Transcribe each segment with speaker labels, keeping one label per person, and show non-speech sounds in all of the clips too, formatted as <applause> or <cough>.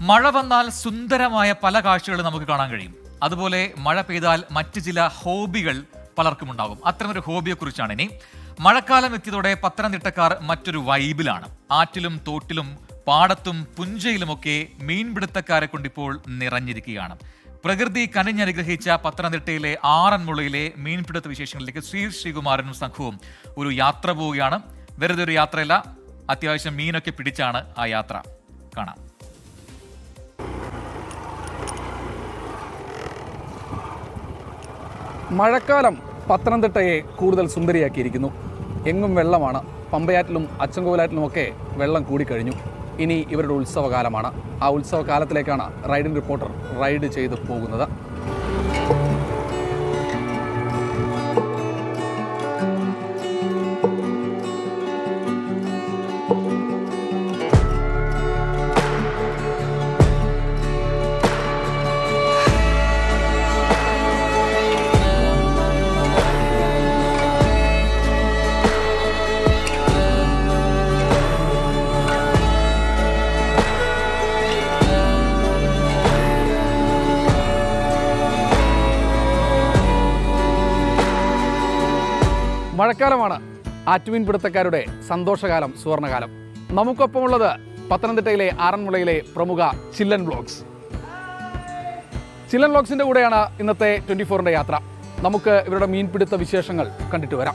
Speaker 1: മഴ വന്നാൽ സുന്ദരമായ പല കാഴ്ചകൾ നമുക്ക് കാണാൻ കഴിയും. അതുപോലെ മഴ പെയ്താൽ മറ്റ് ചില ഹോബികൾ പലർക്കും ഉണ്ടാകും അത്തരമൊരു ഹോബിയെക്കുറിച്ചാണ് ഇനി. മഴക്കാലം എത്തിയതോടെ പത്തനംതിട്ടക്കാർ മറ്റൊരു വൈബിലാണ്. ആറ്റിലും തോട്ടിലും പാടത്തും പുഞ്ചയിലുമൊക്കെ മീൻപിടുത്തക്കാരെ കൊണ്ടിപ്പോൾ നിറഞ്ഞിരിക്കുകയാണ്. പ്രകൃതി കനിഞ്ഞനുഗ്രഹിച്ച പത്തനംതിട്ടയിലെ ആറന്മുളയിലെ മീൻപിടുത്ത വിശേഷങ്ങളിലേക്ക് ശ്രീ ശ്രീകുമാരനും സംഘവും ഒരു യാത്ര പോവുകയാണ്. വെറുതെ ഒരു യാത്രയല്ല അത്യാവശ്യം മീനൊക്കെ പിടിച്ചാണ് ആ യാത്ര. കാണാം.
Speaker 2: മഴക്കാലം പത്തനംതിട്ടയെ കൂടുതൽ സുന്ദരിയാക്കിയിരിക്കുന്നു. എങ്ങും വെള്ളമാണ്. പമ്പയാറ്റിലും അച്ചൻകോവിലാറ്റിലുമൊക്കെ വെള്ളം കൂടിക്കഴിഞ്ഞു. ഇനി ഇവരുടെ ഉത്സവകാലമാണ്. ആ ഉത്സവകാലത്തിലേക്കാണ് റൈഡിംഗ് റിപ്പോർട്ടർ റൈഡ് ചെയ്ത് പോകുന്നത്. മഴക്കാലമാണ്. ആറ്റുമീൻ പിടുത്തക്കാരുടെ സന്തോഷകാലം സുവർണകാലം. നമുക്കൊപ്പമുള്ളത് പത്തനംതിട്ടയിലെ ആറന്മുളയിലെ പ്രമുഖ ചില്ലൻ ബ്ലോഗ്സ്. ചില്ലൻ ബ്ലോഗ്സിന്റെ കൂടെയാണ് ഇന്നത്തെ ട്വന്റി ഫോറിന്റെ യാത്ര. നമുക്ക് ഇവരുടെ മീൻപിടുത്ത വിശേഷങ്ങൾ കണ്ടിട്ട് വരാം.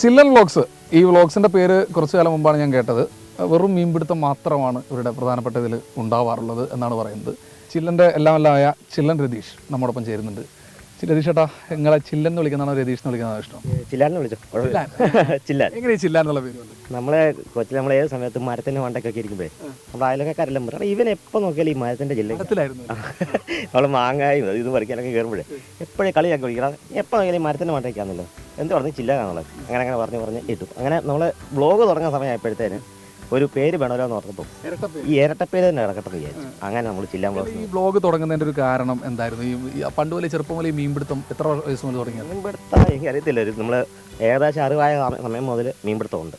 Speaker 2: ചില്ലൻ വ്ളോഗ്സ്. ഈ വ്ളോഗ്സിന്റെ പേര് കുറച്ചു കാലം മുമ്പാണ് ഞാൻ കേട്ടത്. വെറും മീൻപിടുത്തം മാത്രമാണ് ഇവരുടെ പ്രധാനപ്പെട്ട ഇതിൽ ഉണ്ടാവാറുള്ളത് എന്നാണ് പറയുന്നത്. ചില്ലന്റെ എല്ലാം എല്ലാമായ ചില്ലൻ രതീഷ് നമ്മോടൊപ്പം ചേരുന്നുണ്ട്. രതീഷ് ചേട്ടാ നിങ്ങളെ ചില്ലെന്ന് വിളിക്കുന്നതാണോ രതീഷ് എന്ന് വിളിക്കുന്നതാണോ ഇഷ്ടം?
Speaker 3: ചില്ലാന്ന് വിളിച്ചോ? കുഴപ്പമില്ല. ചില്ലാൻ. <laughs>
Speaker 2: എങ്ങനെ ചില്ലാൻ എന്നുള്ള പേര്
Speaker 3: നമ്മളെ കൊച്ചിൽ നമ്മളെ ഏത് സമയത്ത് മരത്തിന്റെ മണ്ടക്കൊക്കെ ഇരിക്കുമ്പോഴേ നമ്മൾ അയലക്കാരെല്ലാം പറയും. ഇവൻ എപ്പോൾ നോക്കിയാലും ഈ മരത്തിന്റെ ജില്ല
Speaker 2: നമ്മൾ
Speaker 3: നമ്മൾ മാങ്ങായും ഇത് പറിക്കാനൊക്കെ കയറുമ്പോഴേ എപ്പോഴും കളിയാക്കി വിളിക്കണം എപ്പോ നോക്കിയാലും ഈ മരത്തിന്റെ മണ്ടയ്ക്കാണല്ലോ എന്ത് പറഞ്ഞു ചില്ല കാണുള്ളത് അങ്ങനെ അങ്ങനെ പറഞ്ഞു പറഞ്ഞ് ഇട്ടു. അങ്ങനെ നമ്മൾ ബ്ലോഗ് തുടങ്ങുന്ന സമയമായപ്പോഴത്തേന് ഒരു പേര് വേണമല്ലോ എന്ന്
Speaker 2: ഇരട്ടപ്പേര്.
Speaker 3: ഈ ഇരട്ടപ്പേര് തന്നെ എന്ന് വിചാരിച്ചു. അങ്ങനെ നമ്മൾ ചില്ലാൻ പോകുന്നത്
Speaker 2: ഈ ബ്ലോഗ് തുടങ്ങുന്നതിന്റെ ഒരു കാരണം എന്തായിരുന്നു? ഈ പണ്ട് വലിയ ചെറുപ്പം വലിയ മീൻപിടുത്തം എത്ര വയസ്സ് മുതൽ തുടങ്ങിയത്?
Speaker 3: മീൻപിടുത്തം എനിക്ക് അറിയത്തില്ല. ഒരു നമ്മൾ ഏകദേശം അറിവായ സമ- സമയം മുതൽ മീൻപിടുത്തം ഉണ്ട്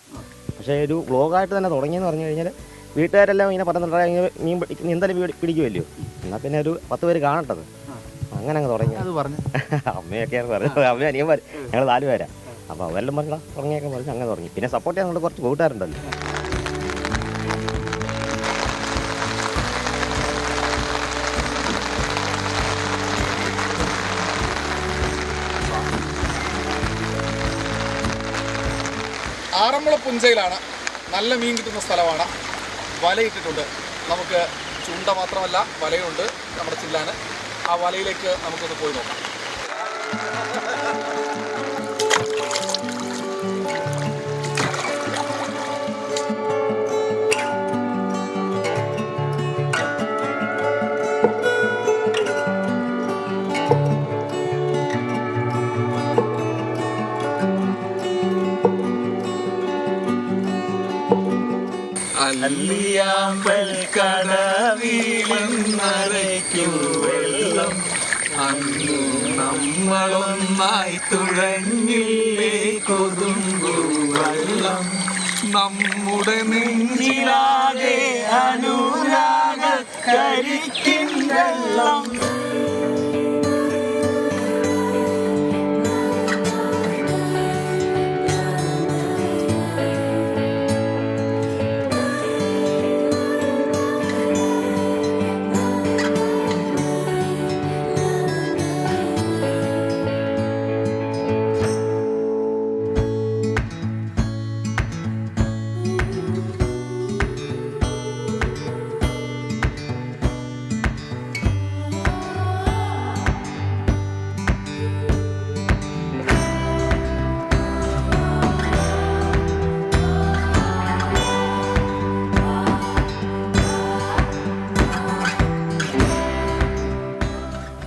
Speaker 3: പക്ഷേ ഒരു ബ്ലോഗായിട്ട് തന്നെ തുടങ്ങിയെന്ന് പറഞ്ഞു കഴിഞ്ഞാൽ വീട്ടുകാരെല്ലാം ഇങ്ങനെ പറഞ്ഞിട്ടുണ്ടെങ്കിൽ മീൻ പിടിക്കുന്ന എന്തായാലും പിടി- പിടിക്കുമല്ലോ എന്നാൽ പിന്നെ ഒരു പത്ത് പേര് കാണട്ടത്. അങ്ങനെ അങ്ങ് തുടങ്ങി.
Speaker 2: അത് പറഞ്ഞു. <laughs>
Speaker 3: അമ്മയൊക്കെയാണ് പറഞ്ഞത്. അമ്മ അനിയന്മാർ ഞങ്ങൾ നാല് പേരാ. അപ്പോൾ അവരെല്ലാം പറഞ്ഞാൽ തുടങ്ങിയൊക്കെ പറഞ്ഞ് അങ്ങനെ തുടങ്ങി. പിന്നെ സപ്പോർട്ട് ചെയ്യാൻ നമ്മൾ കുറച്ച് കൂട്ടുകാരുണ്ടല്ലോ.
Speaker 2: ആറന്മുള പുഞ്ചയിലാണ് നല്ല മീൻ കിട്ടുന്ന സ്ഥലമാണ്. വലയിട്ടിട്ടുണ്ട്. നമുക്ക് ചൂണ്ട മാത്രമല്ല വലയുണ്ട് നമ്മുടെ ചില്ലാന് ആ വലയിലേക്ക് നമുക്കൊന്ന് പോയി നോക്കാം.
Speaker 4: അല്ലിയാമ്പൽ കടവിലെന്നരയ്ക്കും വെള്ളം. അന്നു നമ്മളൊന്നായി തുഴഞ്ഞില്ലേ കൊതുമ്പു വെള്ളം. നമ്മുടെ നെഞ്ചിലാകെ അനുരാഗ കരിക്കിൻ വെള്ളം.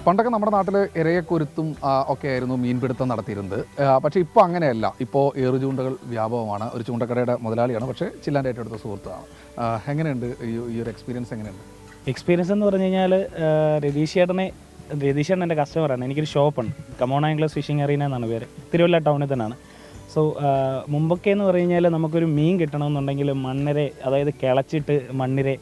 Speaker 2: പണ്ടൊക്കെ നമ്മുടെ നാട്ടിൽ ഇരയെക്കുരുത്തും ഒക്കെ ആയിരുന്നു മീൻപിടുത്തം നടത്തിയിരുന്നത്. പക്ഷേ ഇപ്പോൾ അങ്ങനെയല്ല. ഇപ്പോൾ ഏറുചൂണ്ടകൾ വ്യാപകമാണ്. ഒരു ചൂണ്ടക്കടയുടെ മുതലാളിയാണ്. പക്ഷേ ചില്ലാന്റെ ഏറ്റവും അടുത്ത സുഹൃത്താണ് എങ്ങനെയുണ്ട് ഈ ഒരു എക്സ്പീരിയൻസ് എങ്ങനെയുണ്ട്?
Speaker 5: എക്സ്പീരിയൻസ് എന്ന് പറഞ്ഞു കഴിഞ്ഞാൽ രതീഷ് ചേട്ടനെ രതീഷ് ചേട്ടൻ എന്റെ കസ്റ്റമറാണ് എനിക്കൊരു ഷോപ്പുണ്ട്. കമോണ ആംഗ്ലസ് ഫിഷിംഗ് അറീന എന്നാണ് പേര്. തിരുവല്ല ടൗണിൽ തന്നെയാണ്. സോ മുമ്പൊക്കെ എന്ന് പറഞ്ഞു കഴിഞ്ഞാൽ നമുക്കൊരു മീൻ കിട്ടണമെന്നുണ്ടെങ്കിൽ മണ്ണിരെ അതായത് കിളച്ചിട്ട് മണ്ണിരെ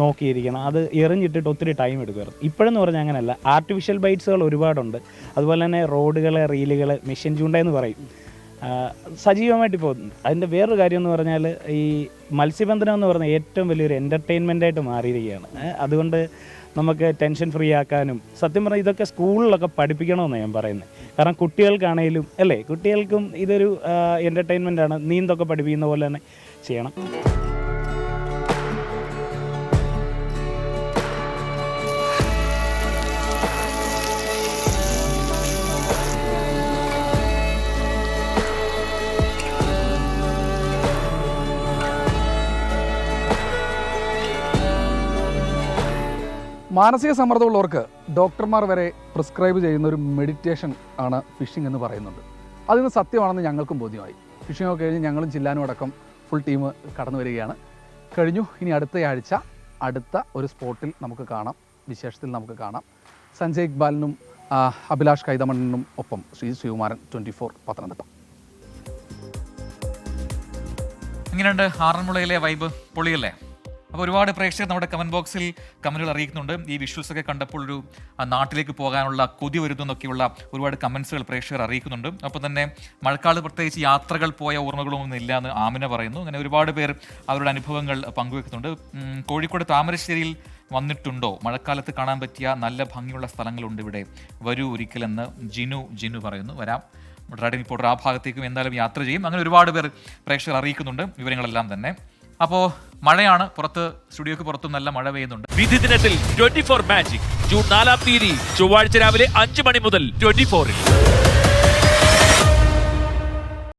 Speaker 5: നോക്കിയിരിക്കണം. അത് എറിഞ്ഞിട്ടിട്ട് ഒത്തിരി ടൈം എടുക്കുമായിരുന്നു. ഇപ്പോഴെന്ന് പറഞ്ഞാൽ അങ്ങനെയല്ല. ആർട്ടിഫിഷ്യൽ ബൈറ്റ്സുകൾ ഒരുപാടുണ്ട്. അതുപോലെ തന്നെ റോഡുകൾ റീലുകൾ മെഷീൻ ചൂണ്ട എന്ന് പറയും. സജീവമായിട്ട് ഇപ്പോൾ അതിന്റെ വേറൊരു കാര്യം എന്ന് പറഞ്ഞാൽ ഈ മത്സ്യബന്ധനം എന്ന് പറഞ്ഞാൽ ഏറ്റവും വലിയൊരു എന്റർടൈൻമെന്റ് ആയിട്ട് മാറിയിരിക്കുകയാണ്. അതുകൊണ്ട് നമുക്ക് ടെൻഷൻ ഫ്രീ ആക്കാനും സത്യം പറഞ്ഞാൽ ഇതൊക്കെ സ്കൂളിലൊക്കെ പഠിപ്പിക്കണമെന്നാണ് ഞാൻ പറയുന്നത് കാരണം കുട്ടികൾക്കാണേലും അല്ലേ? കുട്ടികൾക്കും ഇതൊരു എന്റർടൈൻമെന്റ് ആണ്. നീന്തൊക്കെ പഠിപ്പിക്കുന്ന പോലെ തന്നെ ചെയ്യണം.
Speaker 2: മാനസിക സമ്മർദ്ദമുള്ളവർക്ക് ഡോക്ടർമാർ വരെ പ്രിസ്ക്രൈബ് ചെയ്യുന്ന ഒരു മെഡിറ്റേഷൻ ആണ് ഫിഷിംഗ് എന്ന് പറയുന്നുണ്ട് അതിന് സത്യമാണെന്ന് ഞങ്ങൾക്കും ബോധ്യമായി. ഫിഷിംഗ് ഒക്കെ കഴിഞ്ഞ് ഞങ്ങളും ചില്ലാനും അടക്കം ഫുൾ ടീം കടന്നു വരികയാണ്. കഴിഞ്ഞു. ഇനി അടുത്ത ആഴ്ച അടുത്ത ഒരു സ്പോട്ടിൽ നമുക്ക് കാണാം. വിശേഷത്തിൽ നമുക്ക് കാണാം. സഞ്ജയ് ഇക്ബാലിനും അഭിലാഷ് കൈതമണ്ണിനും ഒപ്പം ശ്രീ ശിവകുമാരൻ ട്വന്റി ഫോർ പത്തനംതിട്ട.
Speaker 1: ഇങ്ങനെയുണ്ട് ആറന്മുളയിലെ വൈബ് പൊളിയല്ലേ? അപ്പോൾ ഒരുപാട് പ്രേക്ഷകർ നമ്മുടെ കമന്റ് ബോക്സിൽ കമന്റുകൾ അറിയിക്കുന്നുണ്ട്. ഈ വിഷ്വൽസ് ഒക്കെ കണ്ടപ്പോൾ ഒരു നാട്ടിലേക്ക് പോകാനുള്ള കൊതി വരുന്നു എന്നൊക്കെയുള്ള ഒരുപാട് കമൻസുകൾ പ്രേക്ഷകർ അറിയിക്കുന്നുണ്ട്. അപ്പോൾ തന്നെ മഴക്കാലത്ത് പ്രത്യേകിച്ച് യാത്രകൾ പോയ ഓർമ്മകളൊന്നും ഇല്ല എന്ന് ആമിന പറയുന്നു. അങ്ങനെ ഒരുപാട് പേർ അവരുടെ അനുഭവങ്ങൾ പങ്കുവെക്കുന്നുണ്ട്. കോഴിക്കോട് താമരശ്ശേരിയിൽ വന്നിട്ടുണ്ടോ? മഴക്കാലത്ത് കാണാൻ പറ്റിയ നല്ല ഭംഗിയുള്ള സ്ഥലങ്ങളുണ്ട് ഇവിടെ. വരൂ ഒരിക്കലെന്ന് ജിനു ജിനു പറയുന്നു. വരാം. റൈഡിംഗ് റിപ്പോർട്ടർ ആ ഭാഗത്തേക്കും എന്തായാലും യാത്ര ചെയ്യും. അങ്ങനെ ഒരുപാട് പേർ പ്രേക്ഷകർ അറിയിക്കുന്നുണ്ട്. വിവരങ്ങളെല്ലാം തന്നെ. അപ്പോൾ മഴയാണ്. പുറത്ത് സ്റ്റുഡിയോക്ക് പുറത്തും നല്ല മഴ പെയ്യുന്നുണ്ട്.
Speaker 6: വിധി ദിനത്തിൽ ട്വന്റി ഫോർ മാജിക് ജൂൺ നാലാം തീയതി ചൊവ്വാഴ്ച രാവിലെ അഞ്ച് മണി മുതൽ ട്വന്റി ഫോറിൽ